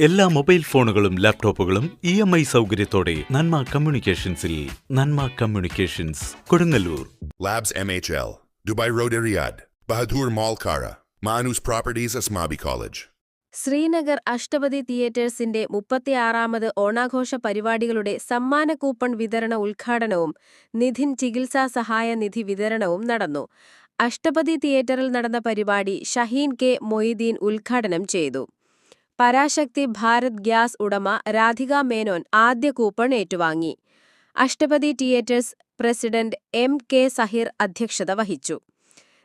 എല്ലാ മൊബൈൽ ഫോണുകളും ലാപ്ടോപ്പുകളും ഇ എം ഐ സൗകര്യത്തോടെ നന്മ കമ്മ്യൂണിക്കേഷൻസിൽ Nanma communications Kodungallur. Labs MHL Dubai road Riyadh, Bahadur Mall Kara, Manus properties Asmabi college Srinagar Ashtapathi തിയേറ്റേഴ്സിന്റെ മുപ്പത്തിയാറാമത് ഓണാഘോഷ പരിപാടികളുടെ സമ്മാന കൂപ്പൺ വിതരണ ഉദ്ഘാടനവും നിധിൻ ചികിത്സാ സഹായ നിധി വിതരണവും നടന്നു. അഷ്ടപതി തിയേറ്ററിൽ നടന്ന പരിപാടി ഷഹീൻ കെ മൊയ്തീൻ ഉദ്ഘാടനം ചെയ്തു. പരാശക്തി ഭാരത് ഗ്യാസ് ഉടമ രാധിക മേനോൻ ആദ്യ കൂപ്പൺ ഏറ്റുവാങ്ങി. Ashtapathi theatres president M K Sahir അധ്യക്ഷത വഹിച്ചു.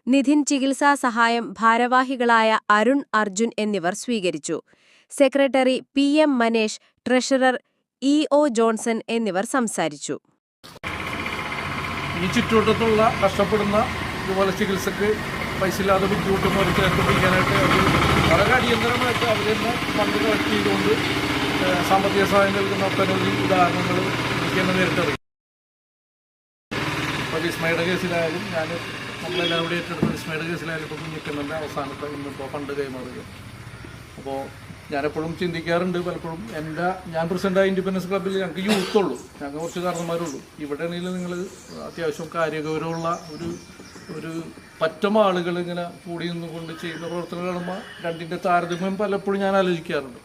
നിധിൻ ചികിത്സാ സഹായം ഭാരവാഹികളായ അരുൺ അർജുൻ എന്നിവർ സ്വീകരിച്ചു. Secretary P M Manesh treasurer E O Johnson എന്നിവർ സംസാരിച്ചു. ഈ ചുറ്റുവട്ടത്തുള്ള കഷ്ടപ്പെടുന്ന ഇതുപോലെ ചികിത്സക്ക് പൈസ ഇല്ലാതെ ബുദ്ധിമുട്ടും ബുദ്ധിമുട്ടുന്നവർ ചേർത്തുപിടിക്കാനായിട്ട് അവർ വളരെ അടിയന്തരമായിട്ട് അവർ തന്നെ ഫണ്ട് കളക്ട് ചെയ്തുകൊണ്ട് സാമ്പത്തിക സഹായം നൽകുന്ന ഒട്ടനവധി ഉദാഹരണങ്ങൾ എനിക്ക് തന്നെ നേരിട്ടറിയും ഇപ്പോൾ വിസ്മയുടെ കേസിലായാലും ഞാൻ നമ്മളെല്ലാം ഇവിടെ ഏറ്റെടുത്ത വിസ്മയുടെ കേസിലായാലും ഇപ്പം നിൽക്കുന്നുണ്ട് അവസാനത്തെ ഇന്നിപ്പോൾ ഫണ്ട് കൈമാറുക. അപ്പോൾ ഞാനെപ്പോഴും ചിന്തിക്കാറുണ്ട് പലപ്പോഴും. എന്റെ ഞാൻ പ്രസിഡന്റായ ഇൻഡിപെൻഡൻസ് ക്ലബ്ബിൽ ഞങ്ങൾക്ക് യൂത്ത് ഉള്ളൂ. ഞങ്ങൾ കുറച്ച് കാരണന്മാരുള്ളൂ ഇവിടെ ആണെങ്കിൽ നിങ്ങൾ അത്യാവശ്യം കാര്യഗൗരവമുള്ള ഒരു ഒരു പറ്റം ആളുകൾ ഇങ്ങനെ കൂടി നിന്നുകൊണ്ട് ചെയ്യുന്ന പ്രവർത്തനം കാണുമ്പോൾ രണ്ടിന്റെ താരതമ്യം പലപ്പോഴും ഞാൻ ആലോചിക്കാറുണ്ട്.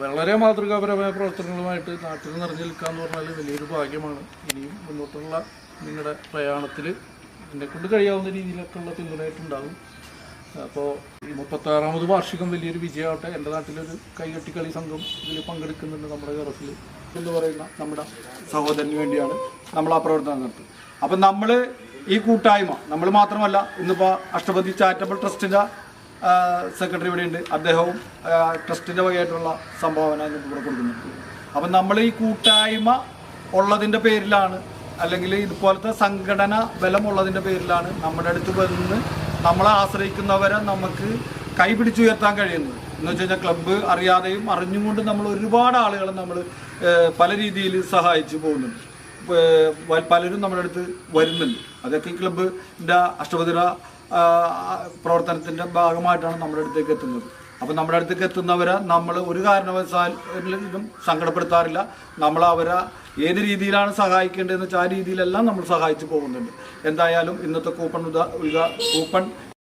വളരെ മാതൃകാപരമായ പ്രവർത്തനങ്ങളുമായിട്ട് നാട്ടിൽ നിറഞ്ഞു നിൽക്കുക എന്ന് പറഞ്ഞാൽ വലിയൊരു ഭാഗ്യമാണ്. ഇനിയും മുന്നോട്ടുള്ള നിങ്ങളുടെ പ്രയാണത്തിൽ എന്നെക്കൊണ്ട് കഴിയാവുന്ന രീതിയിലൊക്കെയുള്ള പിന്തുണയായിട്ടുണ്ടാകും അപ്പോൾ ഈ മുപ്പത്താറാമത് വാർഷികം വലിയൊരു വിജയമാവട്ടെ. എന്റെ നാട്ടിലൊരു കൈകെട്ടിക്കളി സംഘം ഇതിൽ പങ്കെടുക്കുന്നുണ്ട് നമ്മുടെ കേരളത്തിൽ എന്ന് പറയുന്ന നമ്മുടെ സഹോദരന് വേണ്ടിയാണ് നമ്മൾ ആ പ്രവർത്തനം നടത്തുന്നത്. അപ്പം നമ്മൾ ഈ കൂട്ടായ്മ നമ്മൾ മാത്രമല്ല ഇന്നിപ്പോൾ അഷ്ടപതി ചാരിറ്റബിൾ ട്രസ്റ്റിന്റെ സെക്രട്ടറി ഇവിടെ ഉണ്ട് അദ്ദേഹവും ട്രസ്റ്റിന്റെ വകയായിട്ടുള്ള സംഭാവന ഇവിടെ കൊടുക്കുന്നുണ്ട്. അപ്പം നമ്മൾ ഈ കൂട്ടായ്മ ഉള്ളതിന്റെ പേരിലാണ് അല്ലെങ്കിൽ ഇതുപോലത്തെ സംഘടന ബലമുള്ളതിന്റെ പേരിലാണ് നമ്മുടെ അടുത്ത് വന്ന് നമ്മളെ ആശ്രയിക്കുന്നവരെ നമുക്ക് കൈപിടിച്ചുയർത്താൻ കഴിയുന്നത് എന്ന് വെച്ച് കഴിഞ്ഞാൽ ക്ലബ്ബ് അറിയാതെയും അറിഞ്ഞും കൊണ്ട് നമ്മൾ ഒരുപാട് ആളുകളെ നമ്മൾ പല രീതിയിൽ സഹായിച്ചു പോകുന്നുണ്ട്. പലരും നമ്മുടെ അടുത്ത് വരുന്നുണ്ട്. അതൊക്കെ ഈ ക്ലബ്ബിന്റെ അഷ്ടപതിര പ്രവർത്തനത്തിന്റെ ഭാഗമായിട്ടാണ് നമ്മുടെ അടുത്തേക്ക് എത്തുന്നത്. അപ്പം നമ്മുടെ അടുത്തേക്ക് എത്തുന്നവരെ നമ്മൾ ഒരു കാരണവശാലും സങ്കടപ്പെടുത്താറില്ല. നമ്മൾ അവരെ ഏത് രീതിയിലാണ് സഹായിക്കേണ്ടതെന്ന് വെച്ചാൽ ആ രീതിയിലെല്ലാം നമ്മൾ സഹായിച്ചു പോകുന്നുണ്ട്. എന്തായാലും ഇന്നത്തെ കൂപ്പൺ ഉദാ കൂപ്പൺ